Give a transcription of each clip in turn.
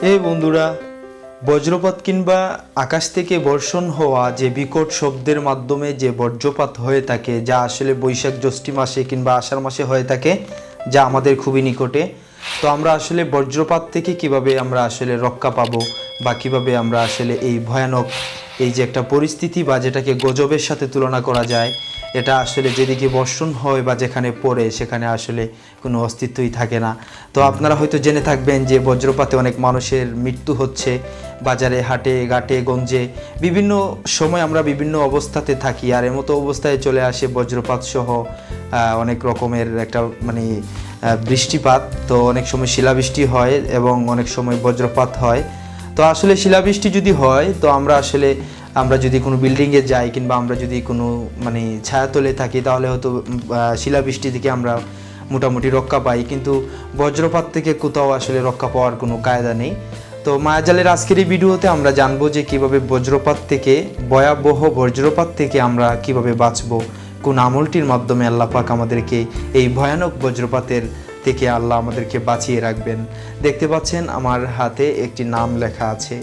এই বন্ধুরা, বজ্রপাত কিংবা আকাশ থেকে বর্ষণ হওয়া যে বিকট শব্দের মাধ্যমে যে বজ্রপাত হয়ে থাকে, যা আসলে বৈশাখ জ্যৈষ্ঠী মাসে কিংবা আষাঢ় মাসে হয়ে থাকে, যা আমাদের খুবই নিকটে। তো আমরা আসলে বজ্রপাত থেকে কীভাবে আমরা আসলে রক্ষা পাবো বা কীভাবে আমরা আসলে এই ভয়ানক এই যে একটা পরিস্থিতি বা যেটাকে গজবের সাথে তুলনা করা যায় এটা আসলে যেদিকে বর্ষণ হয় বা যেখানে পড়ে, সেখানে আসলে কোনো অস্তিত্বই থাকে না। তো আপনারা হয়তো জেনে থাকবেন যে বজ্রপাতে অনেক মানুষের মৃত্যু হচ্ছে। বাজারে, হাটে, ঘাটে, গঞ্জে বিভিন্ন সময় আমরা বিভিন্ন অবস্থাতে থাকি আর এমতো অবস্থায় চলে আসে বজ্রপাত সহ অনেক রকমের একটা মানে বৃষ্টিপাত। তো অনেক সময় শিলাবৃষ্টি হয় এবং অনেক সময় বজ্রপাত হয়। তো আসলে শিলাবৃষ্টি যদি হয়, তো আমরা আসলে আমরা যদি কোনো বিল্ডিংয়ে যাই কিংবা আমরা যদি কোনো মানে ছায়া ছায়াতলে থাকি, তাহলে হয়তো শিলাবৃষ্টি থেকে আমরা মোটামুটি রক্ষা পাই। কিন্তু বজ্রপাত থেকে কোথাও আসলে রক্ষা পাওয়ার কোনো কায়দা নেই। তো মায়াজালের আজকের এই ভিডিওতে আমরা জানব যে কীভাবে বজ্রপাত থেকে, ভয়াবহ বজ্রপাত থেকে আমরা কীভাবে বাঁচবো, কোন আমলটির মাধ্যমে আল্লাহ পাক আমাদেরকে এই ভয়ানক বজ্রপাতের থেকে আল্লাহ আমাদেরকে বাঁচিয়ে রাখবেন। দেখতে পাচ্ছেন আমার হাতে একটি নাম লেখা আছে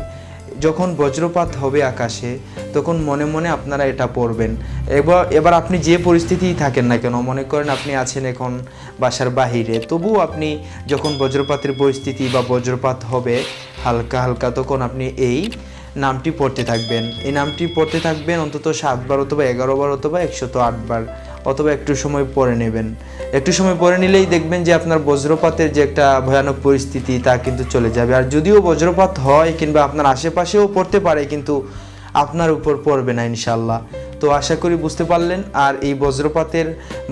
যখন বজ্রপাত হবে আকাশে, তখন মনে মনে আপনারা এটা পড়বেন। এবার এবার আপনি যে পরিস্থিতিই থাকেন না কেন, মনে করেন আপনি আছেন এখন বাসার বাহিরে, তবুও আপনি যখন বজ্রপাতের পরিস্থিতি বা বজ্রপাত হবে হালকা হালকা, তখন আপনি এই নামটি পড়তে থাকবেন। এই নামটি পড়তে থাকবেন অন্তত সাতবার অথবা এগারো বার অথবা একশত আটবার অথবা একটু সময় পরে নেবেন। একটু সময় পরে নিলেই দেখবেন যে আপনার বজ্রপাতের যে একটা ভয়ানক পরিস্থিতি তা কিন্তু চলে যাবে। আর যদিও বজ্রপাত হয় কিংবা আপনার আশেপাশেও পড়তে পারে, কিন্তু আপনার উপর পড়বে না ইনশাল্লাহ তো আশা করি বুঝতে পারলেন। আর এই বজ্রপাতের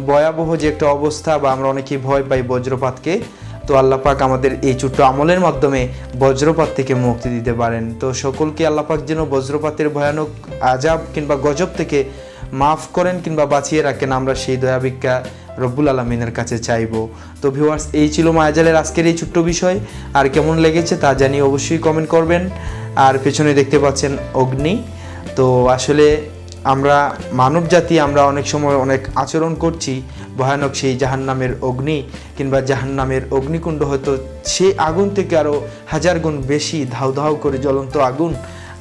ভয়াবহ যে একটা অবস্থা বা আমরা অনেকেই ভয় পাই বজ্রপাতকে, তো আল্লাহ পাক আমাদের এই ছোট্ট আমলের মাধ্যমে বজ্রপাত থেকে মুক্তি দিতে পারেন। তো সকলকে আল্লাহ পাক যেন বজ্রপাতের ভয়ানক আজাব কিংবা গজব থেকে মাফ করেন কিংবা বাঁচিয়ে রাখেন, আমরা সেই দয়া ভিক্ষা রব্বুল আলমিনের কাছে চাইব। তো ভিউয়ার্স এই ছিল মায়াজালের আজকের এই ছোট্ট বিষয়। আর কেমন লেগেছে তা জানিয়ে অবশ্যই কমেন্ট করবেন। আর পেছনে দেখতে পাচ্ছেন অগ্নি। তো আসলে আমরা মানব জাতি, আমরা অনেক সময় অনেক আচরণ করছি ভয়ানক সেই জাহান্নামের অগ্নি কিংবা জাহান্নামের অগ্নিকুণ্ড। হয়তো সেই আগুন থেকে আরও হাজার গুণ বেশি ধাউ ধাউ করে জ্বলন্ত আগুন।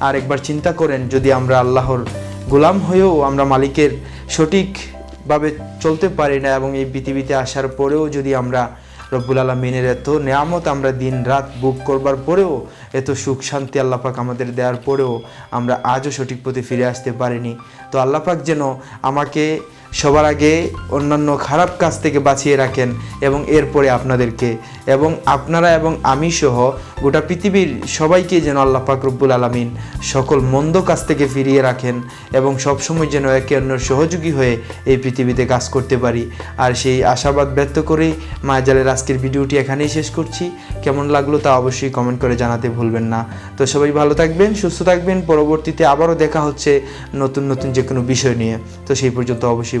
আর একবার চিন্তা করেন, যদি আমরা আল্লাহর গোলাম হয়েও আমরা মালিকের সঠিকভাবে চলতে পারি না এবং এই পৃথিবীতে আসার পরেও যদি আমরা রব্বুল আলমিনের এত নিয়ামত আমরা দিন রাত বুক করবার পরেও, এত সুখ শান্তি আল্লাপাক আমাদের দেওয়ার পরেও আমরা আজও সঠিক পথে ফিরে আসতে পারিনি। তো আল্লাপাক যেন আমাকে সবার আগে অন্যান্য খারাপ কাজ থেকে বাঁচিয়ে রাখেন এবং এরপরে আপনাদেরকে এবং আপনারা এবং আমি সহ গোটা পৃথিবীর সবাইকে যেন আল্লাহ রব্বুল আলমিন সকল মন্দ কাজ থেকে ফিরিয়ে রাখেন এবং সবসময় যেন একে অন্যের সহযোগী হয়ে এই পৃথিবীতে কাজ করতে পারি। আর সেই আশাবাদ ব্যক্ত করেই মায়াজালের আজকের ভিডিওটি এখানেই শেষ করছি। কেমন লাগল তা অবশ্যই কমেন্ট করে জানাতে ভুলবেন না। তো সবাই ভালো থাকবেন, সুস্থ থাকবেন। পরবর্তীতে আবারও দেখা হচ্ছে নতুন নতুন যে কোনো বিষয় নিয়ে। তো সেই পর্যন্ত অবশ্যই